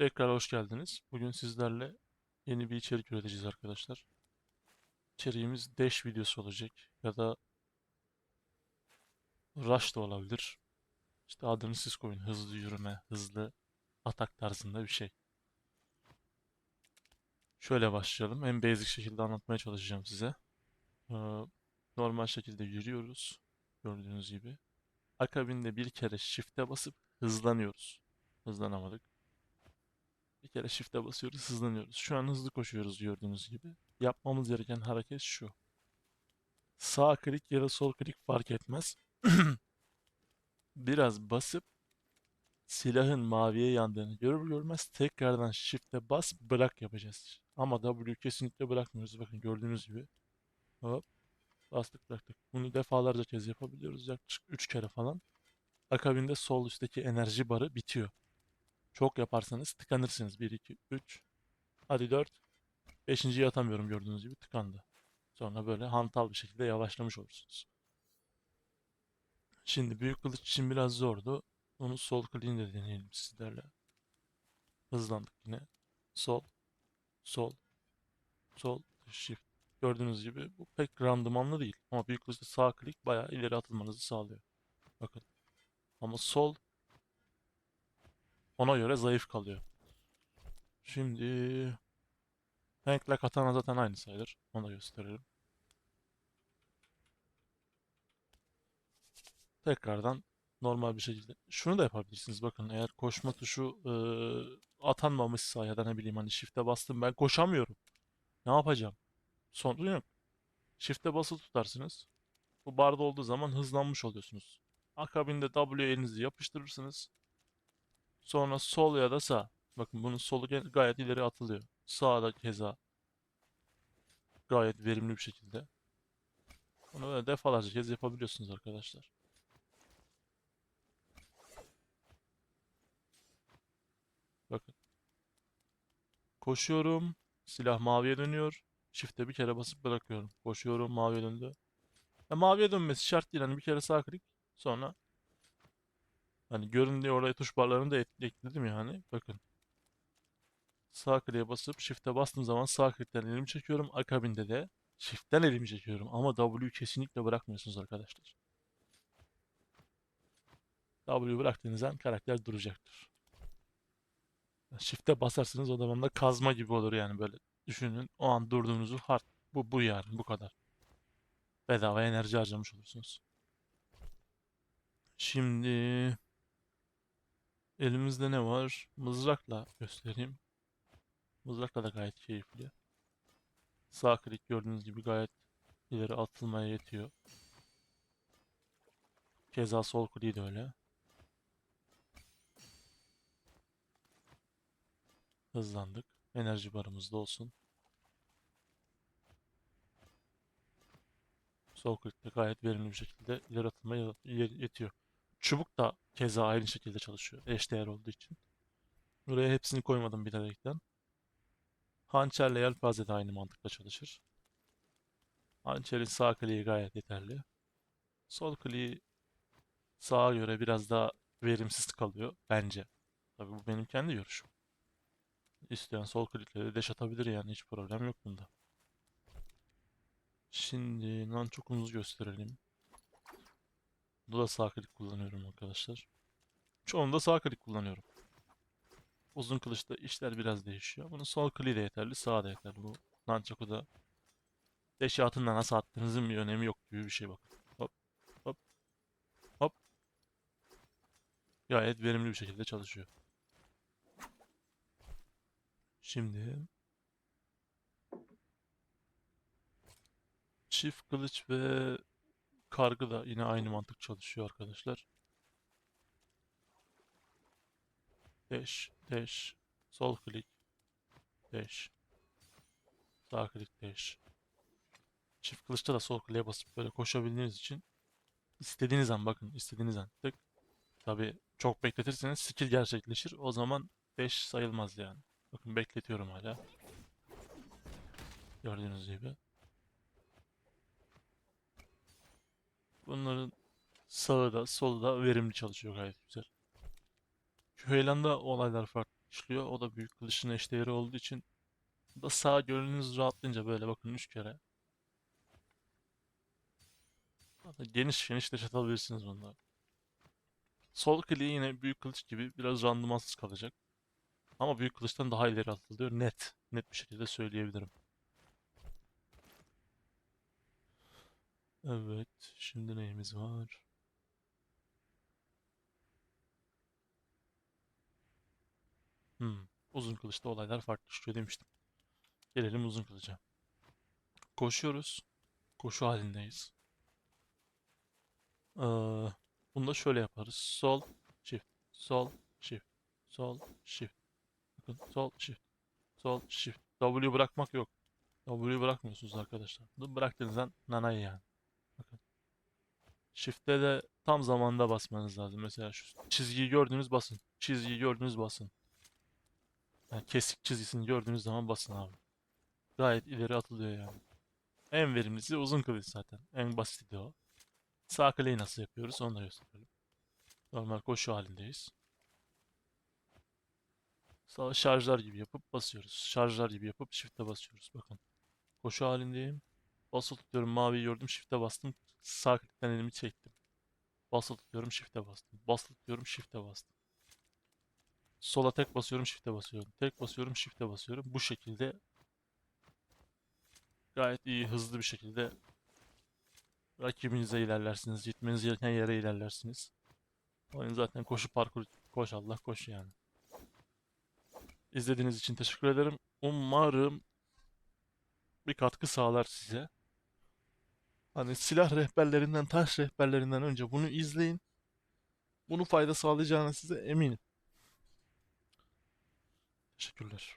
Tekrar hoş geldiniz. Bugün sizlerle yeni bir içerik üreteceğiz arkadaşlar. İçeriğimiz dash videosu olacak ya da rush da olabilir. İşte adını siz koyun. Hızlı yürüme, hızlı atak tarzında bir şey. Şöyle başlayalım. En basic şekilde anlatmaya çalışacağım size. Ee, normal şekilde yürüyoruz. Gördüğünüz gibi. Akabinde bir kere shift'e basıp hızlanıyoruz. Hızlanamadık. Bir kere shift'e basıyoruz, hızlanıyoruz. Şu an hızlı koşuyoruz gördüğünüz gibi. Yapmamız gereken hareket şu. Sağ klik ya da sol klik fark etmez. Biraz basıp silahın maviye yandığını görür görmez tekrardan shift'e bas bırak yapacağız. Ama W kesinlikle bırakmıyoruz. Bakın gördüğünüz gibi. Hop. Bastık bıraktık. Bunu defalarca kez yapabiliyoruz. Yaklaşık 3 kere falan. Akabinde sol üstteki enerji barı bitiyor. Çok yaparsanız tıkanırsınız. 1, 2, 3. Hadi 4. 5.yi atamıyorum gördüğünüz gibi tıkandı. Sonra böyle hantal bir şekilde yavaşlamış olursunuz. Şimdi büyük kılıç için biraz zordu. Onu sol kliğini de deneyelim sizlerle. Hızlandık yine. Sol, sol, sol, shift. Gördüğünüz gibi bu pek randımanlı değil. Ama büyük kılıçta sağ klik bayağı ileri atılmanızı sağlıyor. Bakın. Ama sol ona göre zayıf kalıyor. Şimdi Hank'le Katana zaten aynı sayılır. Onu da gösterelim. Tekrardan normal bir şekilde. Şunu da yapabilirsiniz. Bakın eğer koşma tuşu e, atanmamışsa ya da ne bileyim hani shift'e bastım ben koşamıyorum. Ne yapacağım? Sorun yok. Shift'e basılı tutarsınız. Bu barda olduğu zaman hızlanmış oluyorsunuz. Akabinde W elinizi yapıştırırsınız. Sonra sol ya da sağ. Bakın bunun solu gayet ileri atılıyor. Sağda keza gayet verimli bir şekilde. Bunu böyle defalarca kez yapabiliyorsunuz arkadaşlar. Bakın. Koşuyorum. Silah maviye dönüyor. Shift'e bir kere basıp bırakıyorum. Koşuyorum maviye döndü. Ya maviye dönmesi şart değil. Hani bir kere sağ klik sonra hani görün diye oraya tuş barlarını da ekledim yani. Bakın. Sağ kliğe basıp shift'e bastığım zaman sağ klikten elimi çekiyorum. Akabinde de shift'ten elimi çekiyorum. Ama W'yu kesinlikle bırakmıyorsunuz arkadaşlar. W bıraktığınız an karakter duracaktır. Shift'e basarsınız o zaman da kazma gibi olur yani böyle. Düşünün o an durduğunuzu hard. Bu bu yani bu kadar. Bedava enerji harcamış olursunuz. Şimdi elimizde ne var? Mızrakla göstereyim. Mızrakla da gayet keyifli. Sağ klik gördüğünüz gibi gayet ileri atılmaya yetiyor. Keza sol kliği de öyle. Hızlandık. Enerji barımız da olsun. Sol klikte gayet verimli bir şekilde ileri atılmaya yetiyor. Çubuk da keza aynı şekilde çalışıyor. Eşdeğer olduğu için. Buraya hepsini koymadım bilerekten. Hançerle yelpaze de aynı mantıkla çalışır. Hançerin sağ kliği gayet yeterli. Sol kliği sağa göre biraz daha verimsiz kalıyor bence. Tabii bu benim kendi görüşüm. İsteyen sol klikle de dash atabilir yani hiç problem yok bunda. Şimdi nunchuk'umuzu gösterelim. Bu da sağ klik kullanıyorum arkadaşlar. Çoğunda sağ klik kullanıyorum. Uzun kılıçta işler biraz değişiyor. Bunun sol kliği de yeterli, sağ da yeterli. Bu nunchuk'u da Deşi atında nasıl attığınızın bir önemi yok gibi bir şey bak. Hop hop hop. Gayet verimli bir şekilde çalışıyor. Şimdi çift kılıç ve kargı da yine aynı mantık çalışıyor arkadaşlar. Dash, dash, sol klik, dash, sağ klik, dash. Çift kılıçta da sol kliğe basıp böyle koşabildiğiniz için istediğiniz an bakın istediğiniz an tık. Tabi çok bekletirseniz skill gerçekleşir. O zaman 5 sayılmaz yani. Bakın bekletiyorum hala. Gördüğünüz gibi. Bunların sağı da solu da verimli çalışıyor gayet güzel. Küheylanda olaylar farklı. işliyor. O da büyük kılıçın eşdeğeri olduğu için da sağ gönlünüz rahatlayınca böyle bakın 3 kere. Geniş geniş de çatabilirsiniz bunları. Sol kliği yine büyük kılıç gibi biraz randımansız kalacak. Ama büyük kılıçtan daha ileri atılıyor. Net. Net bir şekilde söyleyebilirim. Evet. Şimdi neyimiz var? Hmm. Uzun kılıçta olaylar farklı işliyor demiştim. Gelelim uzun kılıca. Koşuyoruz. Koşu halindeyiz. Ee, bunu da şöyle yaparız. Sol, shift, sol, shift, sol, shift. Bakın sol, shift, sol, shift. W bırakmak yok. W bırakmıyorsunuz arkadaşlar. Bıraktığınızdan nanay yani. Shift'te de tam zamanda basmanız lazım. Mesela şu çizgiyi gördüğünüz basın. Çizgiyi gördüğünüz basın. Yani kesik çizgisini gördüğünüz zaman basın abi. Gayet ileri atılıyor yani. En verimlisi uzun kılıç zaten. En basiti de o. Sağ kliği nasıl yapıyoruz onu da gösterelim. Normal koşu halindeyiz. Sağ şarjlar gibi yapıp basıyoruz. Şarjlar gibi yapıp shift'e basıyoruz. Bakın. Koşu halindeyim. Basılı tutuyorum. Maviyi gördüm. Shift'e bastım. Sağ klikten elimi çektim. Basılı tutuyorum. Shift'e bastım. Basılı tutuyorum. Shift'e bastım. Sola tek basıyorum. Shift'e basıyorum. Tek basıyorum. Shift'e basıyorum. Bu şekilde gayet iyi, hızlı bir şekilde rakibinize ilerlersiniz. Gitmeniz gereken yere ilerlersiniz. Oyun zaten koşu parkur. Koş Allah koş yani. İzlediğiniz için teşekkür ederim. Umarım bir katkı sağlar size. Hani silah rehberlerinden, taş rehberlerinden önce bunu izleyin. Bunu fayda sağlayacağına size eminim. Teşekkürler.